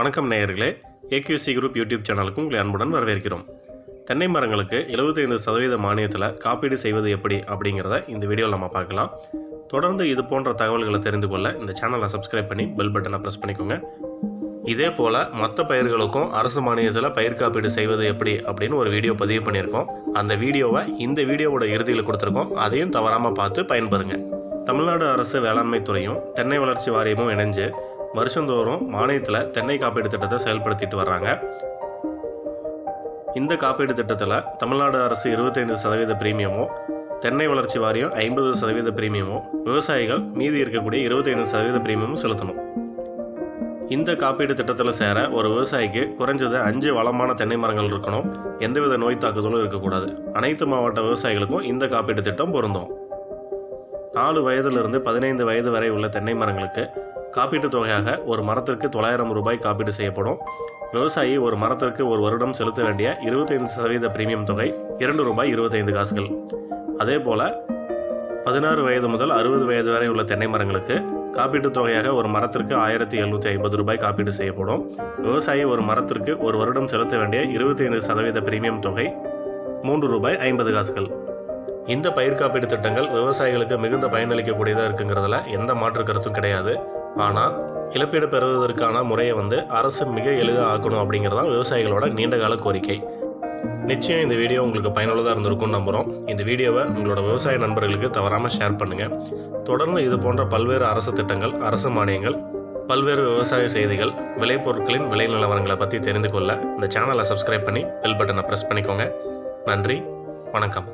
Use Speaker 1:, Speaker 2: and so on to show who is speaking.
Speaker 1: வணக்கம் நேயர்களே. AQC group YouTube சேனலுக்கு உங்களை அன்புடன் வரவேற்கிறோம். தென்னை மரங்களுக்கு 75% சதவீத மானியத்தில் காப்பீடு செய்வது எப்படி அப்படிங்கிறத இந்த வீடியோவில் நம்ம பார்க்கலாம். தொடர்ந்து இது போன்ற தகவல்களை தெரிந்து கொள்ள இந்த சேனலை சப்ஸ்கிரைப் பண்ணி பெல் பட்டனை ப்ரெஸ் பண்ணிக்கோங்க. இதே போல் மற்ற பயிர்களுக்கும் அரசு மானியத்தில் பயிர் காப்பீடு செய்வது எப்படி அப்படின்னு ஒரு வீடியோ பதிவு பண்ணியிருக்கோம். அந்த வீடியோவை இந்த வீடியோவோட இறுதியில் கொடுத்துருக்கோம். அதையும் தவறாமல் பார்த்து பயன்பெறுங்க. தமிழ்நாடு அரசு வேளாண்மை துறையும் தென்னை வளர்ச்சி வாரியமும் இணைஞ்சு வருஷந்தோறும் மானியத்தில் தென்னை காப்பீடு திட்டத்தை செயல்படுத்திட்டு வர்றாங்க. இந்த காப்பீடு திட்டத்தில் தமிழ்நாடு அரசு இருபத்தைந்து சதவீத பிரீமியமும் தென்னை வளர்ச்சி வாரியம் ஐம்பது சதவீத பிரீமியமும் விவசாயிகள் மீதி இருக்கக்கூடிய இருபத்தைந்து சதவீத பிரீமியமும் செலுத்தணும். இந்த காப்பீடு திட்டத்தில் சேர ஒரு விவசாயிக்கு குறைஞ்சது அஞ்சு வளமான தென்னை மரங்கள் இருக்கணும். எந்தவித நோய் தாக்குதலும் இருக்கக்கூடாது. அனைத்து மாவட்ட விவசாயிகளுக்கும் இந்த காப்பீடு திட்டம் பொருந்தும். நாலு வயதிலிருந்து பதினைந்து வயது வரை உள்ள தென்னை மரங்களுக்கு காப்பீட்டுத் தொகையாக ஒரு மரத்திற்கு தொள்ளாயிரம் ரூபாய் காப்பீடு செய்யப்படும். விவசாயி ஒரு மரத்திற்கு ஒரு வருடம் செலுத்த வேண்டிய இருபத்தைந்து சதவீத பிரீமியம் தொகை இரண்டு ரூபாய் இருபத்தைந்து காசுகள். அதே போல் பதினாறு வயது முதல் அறுபது வயது வரை உள்ள தென்னை மரங்களுக்கு காப்பீட்டுத் தொகையாக ஒரு மரத்திற்கு ஆயிரத்தி எழுநூற்றி ஐம்பது ரூபாய் காப்பீடு செய்யப்படும். விவசாயி ஒரு மரத்திற்கு ஒரு வருடம் செலுத்த வேண்டிய இருபத்தைந்து சதவீத பிரீமியம் தொகை மூன்று ரூபாய் ஐம்பது காசுகள். இந்த பயிர் காப்பீடு திட்டங்கள் விவசாயிகளுக்கு மிகுந்த பயனளிக்கக்கூடியதாக இருக்குங்கிறதுல எந்த மாற்று கருத்தும் கிடையாது. ஆனால் இழப்பீடு பெறுவதற்கான முறையை வந்து அரசு மிக எளிதாக ஆக்கணும் அப்படிங்கிறது தான் விவசாயிகளோட நீண்டகால கோரிக்கை. நிச்சயம் இந்த வீடியோ உங்களுக்கு பயனுள்ளதாக இருந்திருக்கும்னு நம்புகிறோம் இந்த வீடியோவை உங்களோட விவசாய நண்பர்களுக்கு தவறாமல் ஷேர் பண்ணுங்கள் தொடர்ந்து இது போன்ற பல்வேறு அரசு திட்டங்கள் அரசு மானியங்கள் பல்வேறு விவசாய செய்திகள் விளைபொருட்களின் விலை நிலவரங்களை பற்றி தெரிந்து கொள்ள இந்த சேனலை சப்ஸ்கிரைப் பண்ணி பெல் பட்டனை ப்ரெஸ் பண்ணிக்கோங்க. நன்றி வணக்கம்.